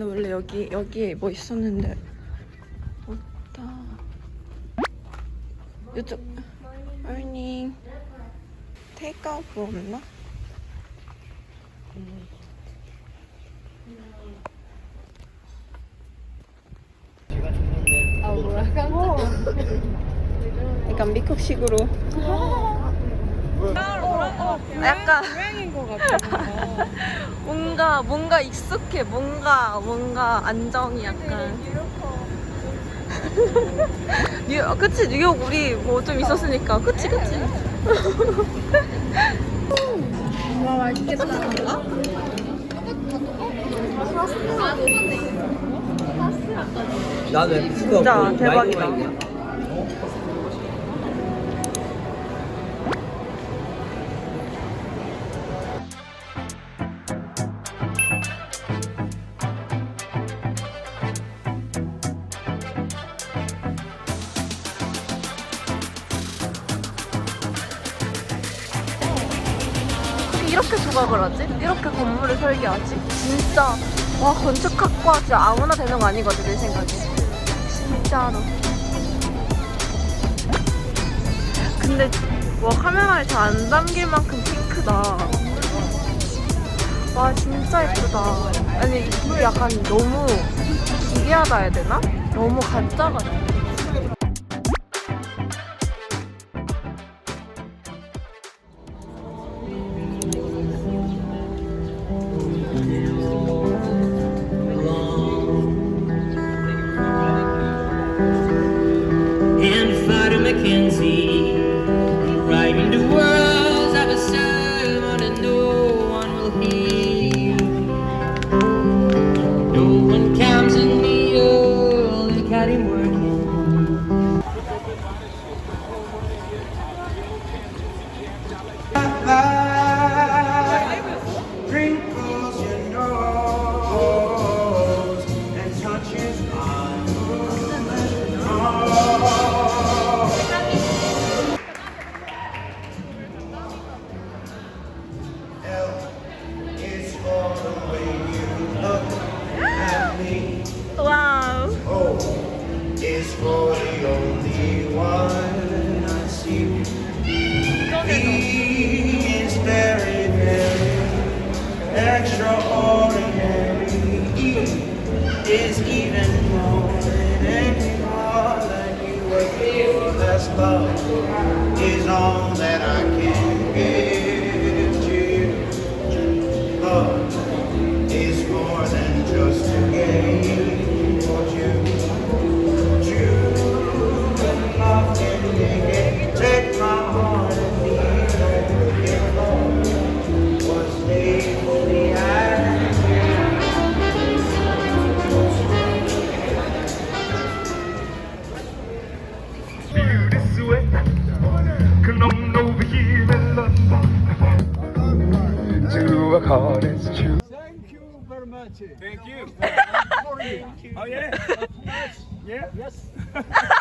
여기 여기 뭐 있었는데 없다. 요즘 morning 테이크아웃 뭐 없나? 아 뭐야? 약간 미국식으로. 약간 고양인 것 같아. 뭔가 뭔가 익숙해. 뭔가 뭔가 안정이 약간. 뉴 그치? 뉴욕 우리 뭐 좀 있었으니까. 그치 그치? 와 맛있겠다. 나는 진짜 대박이다. 이렇게 조각을 하지? 이렇게 건물을 설계하지? 진짜 와 건축학과 진짜 아무나 되는 거 아니거든 내 생각에 진짜로 근데 와 카메라에 잘 안 담길 만큼 핑크다 와 진짜 예쁘다 아니 이게 약간 너무 기괴하다 해야 되나? 너무 가짜 같아 love is all that I can Thank you. Thank you. Oh yeah. Yeah. Yes.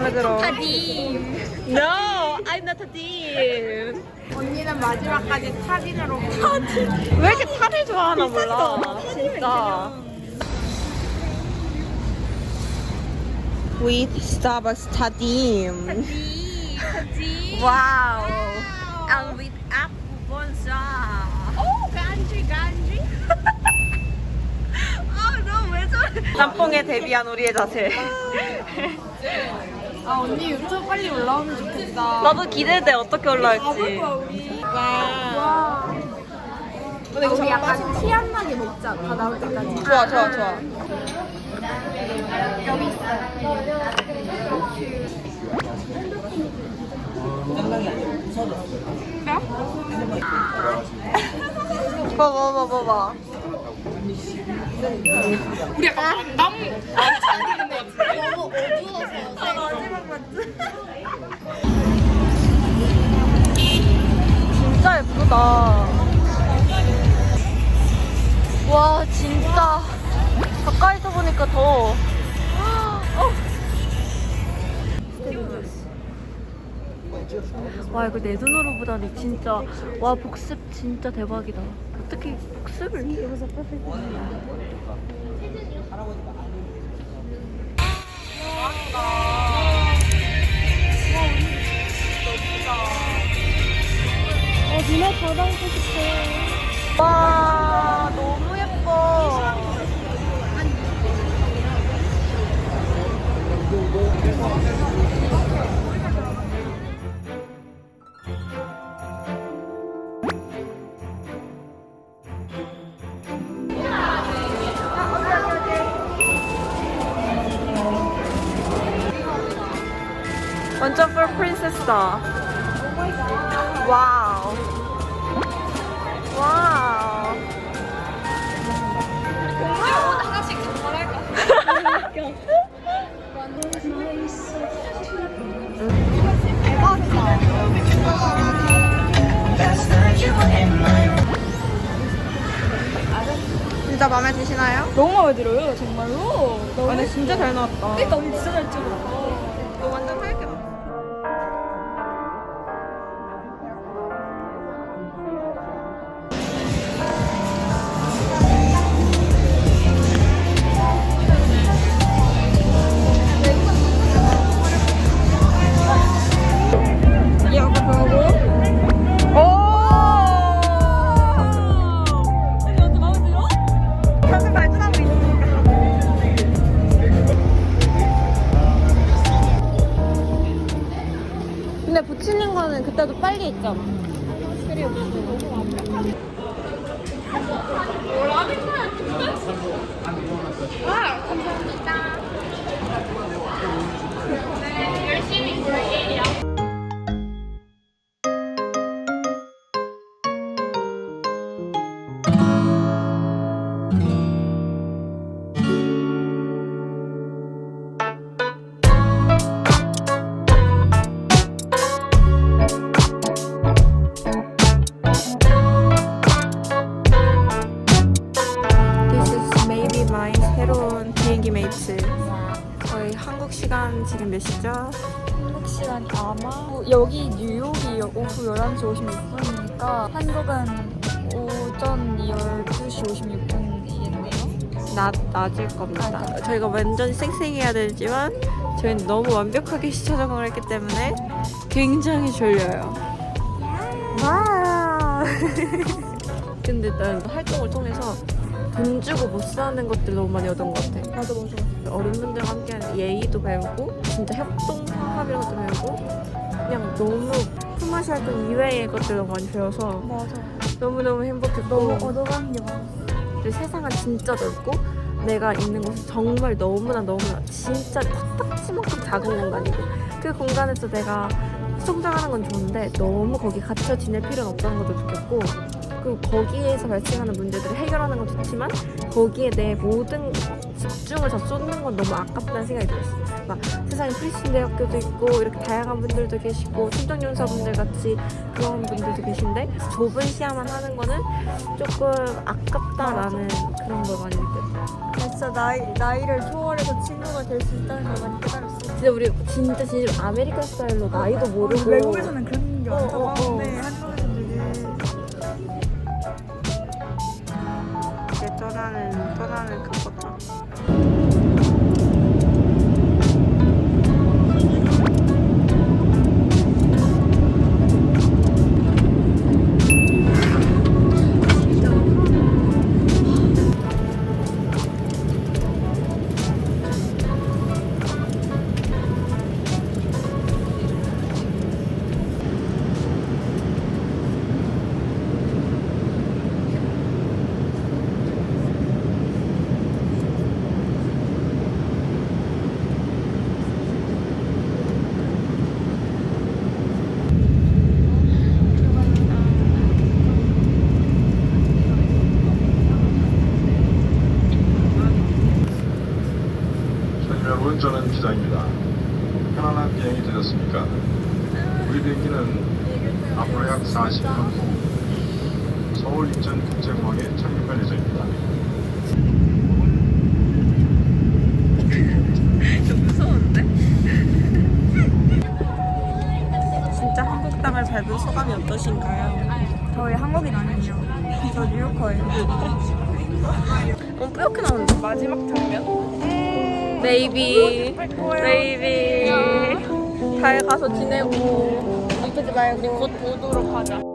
마음에 들어. 타dim. No, I'm not tadim. 언니는 마지막까지 타딘으로 왜 이렇게 탈을 좋아하나 몰라. 진짜. With Starbucks tadim. Wow. And with apple bonza. 오 간지 간지 아, 너왜 저래? 짬뽕에 대비한 우리의 자세. 아 언니 유튜브 빨리 올라오면 좋겠다. 나도 기대돼 어떻게 올라올지. 우리. 와. 근데 우리 약간 티 안 나게 먹자. 다 나올 때까지. 좋아 좋아 좋아. 여기 있어요. 봐봐 봐봐 봐봐. 너무 어두워서. 진짜 예쁘다. 와 진짜 가까이서 보니까 더. 어. 와 이거 내 눈으로 보다니 진짜 와 복습 진짜 대박이다. 어떻게 복습을? 어 누나 더 담고 싶어. 와 너무 예뻐. 완전 풀 프린세스다. 와우. 와우. 진짜 마음에 드시나요? 너무 마음에 들어요 정말로. 아, 근데 진짜 잘 나왔다. 그러니까 언니 진짜 잘. 너 12시 56분이니까 한국은 오전 12시 56분이겠네요. 낮, 낮일 겁니다. 아, 그러니까. 저희가 완전 쌩쌩해야 되지만 저희는 너무 완벽하게 시차 적응을 했기 때문에 굉장히 졸려요. 와! 근데 일단 활동을 통해서 돈 주고 못 사는 것들 너무 많이 얻은 것 같아. 맞아, 맞아. 어른분들과 함께하는 예의도 배우고, 진짜 협동합이라는 것도 배우고, 그냥 너무 품앗이 활동 이외의 것들 너무 많이 배워서 맞아. 너무너무 행복했고 너무 얻어가는 게. 그리고 세상은 진짜 넓고 내가 있는 곳은 정말 너무나 너무나 진짜 코딱지만큼 작은 공간이고 그 공간에서 내가 성장하는 건 좋은데 너무 거기 갇혀 지낼 필요는 없다는 것도 느꼈고 그리고 거기에서 발생하는 문제들을 해결하는 건 좋지만 거기에 내 모든 집중을 다 쏟는 건 너무 아깝다는 생각이 들었어. 막 세상에 프리신 대학교도 있고 이렇게 다양한 분들도 계시고 심정연사분들 같이 그런 분들도 계신데 좁은 시야만 하는 거는 조금 아깝다라는 그런 걸 많이 느꼈어요. 진짜 나이 나이를 초월해서 친구가 될 수 있다는 걸 많이 깨달았어. 진짜 우리 진짜 진짜 아메리칸 스타일로 나이도 모르고 외국에서는 그런 게 어, 많다고 어, 어. 하는데 한국에서는 되게 이제 떠나는 떠나는 그거다. 인천 국제공항에 착륙할 예정입니다. 진짜 한국 땅을 밟은 소감이 어떠신가요? 저희 한국인 아니에요. 저 뉴요커예요. 너무 뿌옇게 나오는데 마지막 장면? 베이비 베이비 잘 가서 지내고 아프지 말고 곧 보도록 하자